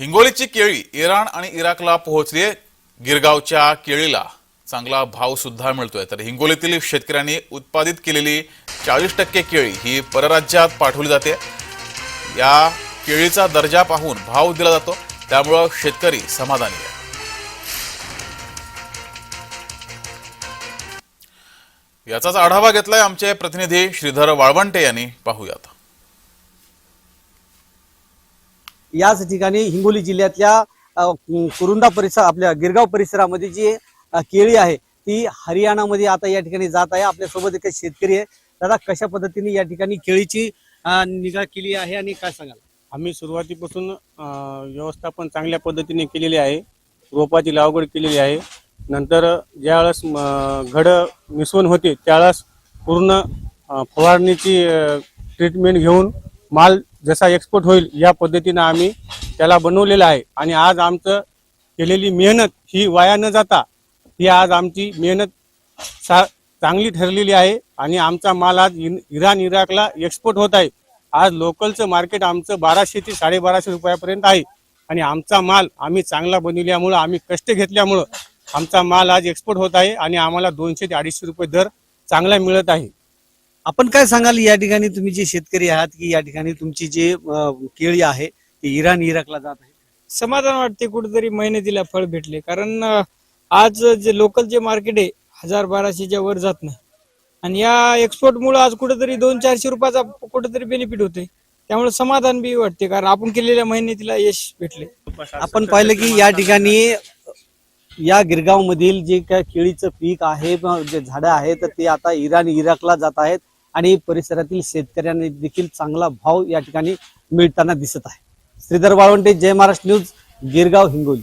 हिंगोलीची केळी इराण आणि इराकला पोहोचली गिरगावच्या केळीला. चांगला भाव सुद्धा मिळतोय. तर हिंगोलीतील शेतकऱ्यांनी उत्पादित केलेली चाळीस टक्के केळी ही परराज्यात पाठवली जाते. या केळीचा दर्जा पाहून भाव दिला जातो. त्यामुळं शेतकरी समाधानी आहे. याचाच आढावा घेतलाय आमचे प्रतिनिधी श्रीधर वाळवंटे यांनी. पाहूयात. याच ठिकाणी हिंगोली जिल्ह्यातल्या कुरुंदा परिसर आपल्या गिरगाव परिसरामध्ये जी केळी आहे ती हरियाणामध्ये आता या ठिकाणी जात आहे. आपल्यासोबत एक शेतकरी आहे. दादा कशा पद्धतीने या ठिकाणी केळीची निगा केली आहे आणि काय सांगाल? आम्ही सुरुवातीपासून व्यवस्थापन चांगल्या पद्धतीने केलेली आहे. रोपाची लागवड केलेली आहे. नंतर ज्यावेळेस म, घडं निसवण होते त्यावेळेस पूर्ण फवारणीची ट्रीटमेंट घेऊन माल जसा एक्सपोर्ट होईल या पद्धतीनं आम्ही त्याला बनवलेलं आहे. आणि आज आमचं केलेली मेहनत ही वाया न जाता ही आज आमची मेहनत सा चांगली ठरलेली आहे. आणि आमचा माल आज इन- इराण इराकला एक्सपोर्ट होत आहे. आज लोकलचं मार्केट आमचं बाराशे ते साडेबाराशे रुपयापर्यंत आहे. आणि आमचा माल आम्ही चांगला बनविल्यामुळं आम्ही कष्ट घेतल्यामुळं आमचा माल आज एक्सपोर्ट होत आहे. आणि आम्हाला दोनशे ते अडीचशे रुपये दर चांगला मिळत आहे. आपण काय सांगाल या ठिकाणी तुम्ही जे शेतकरी आहात की या ठिकाणी तुमची जे अ, केळी आहे ती इराण इराकला जात आहे? समाधान वाटते कुठेतरी मेहनतीला फळ भेटले. कारण अं, आज जे लोकल जे मार्केट आहे हजार बाराशेच्या वर जात नाही. आणि या एक्सपोर्ट मुळे आज कुठेतरी दोन चारशे रुपयाचा कुठेतरी बेनिफिट होते त्यामुळे समाधान बी वाटते कारण आपण केलेल्या मेहनतीला यश भेटले. आपण पाहिलं की या ठिकाणी या गिरगाव मधील जे काय केळीचं पीक आहे ब- जे झाडं आहेत तर ते आता इराण इराकला जात आहेत. आणि परिसरातील शेतकऱ्यांनी देखील चांगला भाव या ठिकाणी मिळताना दिसत आहे. श्रीधर वाळवंटे जय महाराष्ट्र न्यूज गिरगाव हिंगोली.